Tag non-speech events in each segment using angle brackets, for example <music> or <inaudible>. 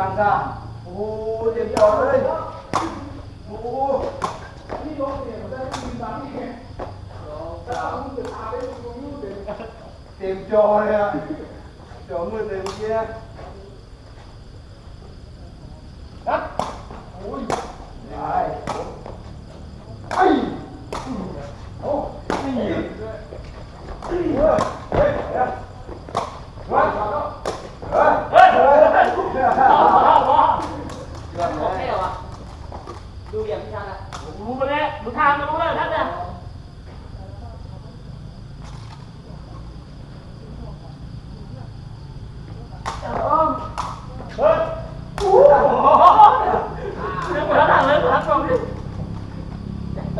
bàn ra ô điểm đỏ đây ô đi đó thì người ta đi bán đi ta không được à đấy không có nhu tiền tiền trò này à trò người tiền kia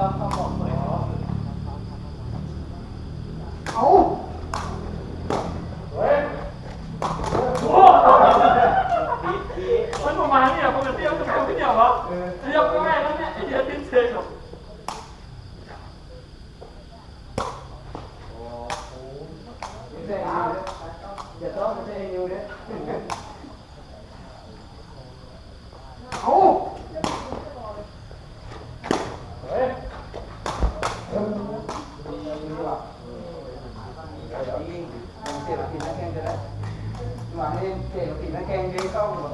มันประมาณนี้อะปกติเราจะทำที่เนี่ยวะเรียบง่าย rồi đấy. Mà nên để nó tìm ra kem chứ không rồi.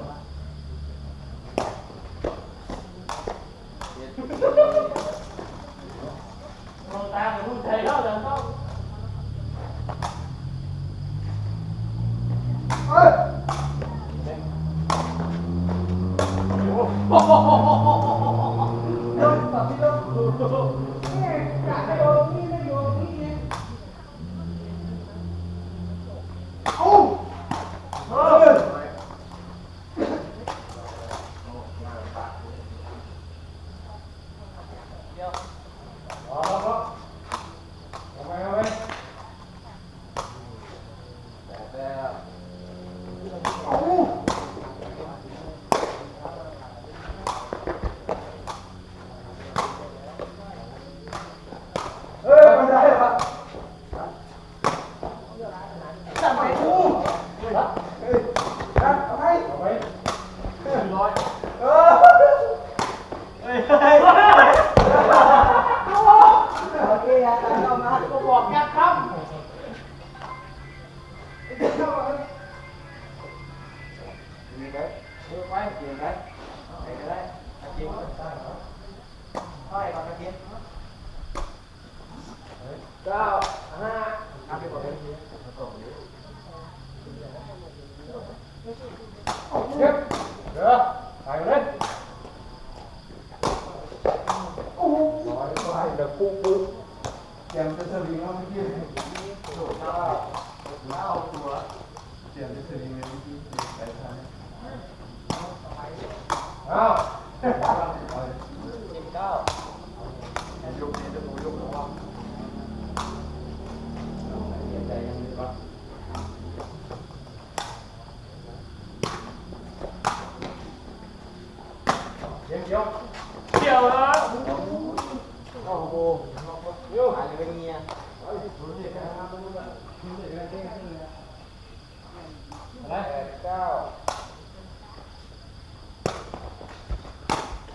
<laughs> Mà ta cũng thấy đó là không? Ơi Oh, oh, oh, oh, oh, oh, oh, oh. Yep. เกีนไหมเบใส่ก็ได้ตะเกียงค่อยก่อนตะเกียงเก้าห้าทำไปก่อนเลยเดี๋ยวเดี๋ยวไปลยโอ้โหไปเดี๋ยวปุ๊ปุ๊ยัจะสลิงแล้วเมื่อกี้โดดเก้าเก้าตัวเสียงจะสลิงแล้วเมื่อกี้ไปทาง อ้าวสิบเก้ายุคนี้จะดูยุคแล้วว่าเยใจยัเดี๋ยวเดี๋ยวเดี๋ยวนะโอ้เลยวหาเงี้ยอะไรเก้า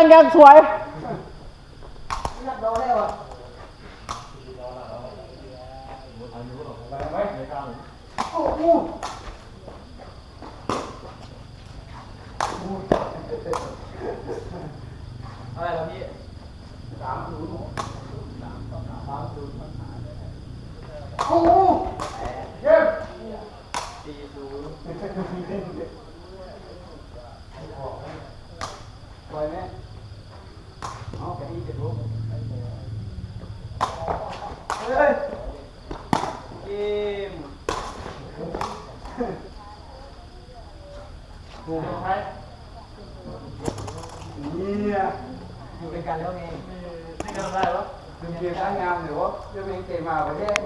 างยังสวยอะโอ้โหอะไรแบบนี้ สามศูนย์สามศูนย์โอ้โหเยี่ยม สี่ศูนย์ ปล่อยไหมเอาแค่นี้จะรู้เฮ้ย เกม โอ้โหใช้เนี่ยอยู่เป็นกันแล้วไงนี่ก็ทำได้ปะดึงเกมตั้งงามหรือว่าจะเป็นเกมมาประเทศ